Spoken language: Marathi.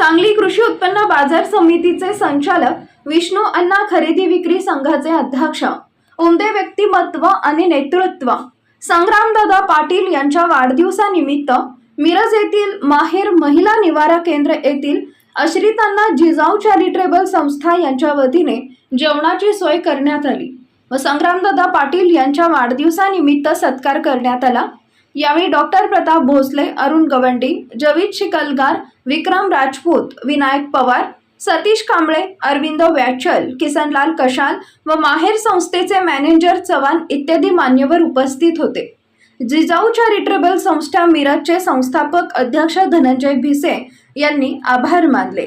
सांगली कृषी उत्पन्न बाजार समितीचे संचालक विष्णू अण्णा खरेदी विक्री संघाचे अध्यक्ष. उमदे व्यक्तिमत्व आणि नेतृत्व. संग्रामदादा पाटील यांच्या वाढदिवसानिमित्त मिरज येथील माहेर महिला निवारा केंद्र येथील आश्रितांना जिजाऊ चॅरिटेबल संस्था यांच्या वतीने जेवणाची सोय करण्यात आली व संग्रामदादा पाटील यांच्या वाढदिवसानिमित्त सत्कार करण्यात आला. यावेळी डॉक्टर प्रताप भोसले अरुण गवंडी जवीद शिकलगार विक्रम राजपूत विनायक पवार सतीश कांबळे अरविंद व्याचल किसनलाल कशाल व माहेर संस्थेचे मॅनेजर चव्हाण इत्यादी मान्यवर उपस्थित होते. जिजाऊ चॅरिटेबल संस्था मिरजचे संस्थापक अध्यक्ष धनंजय भिसे यांनी आभार मानले.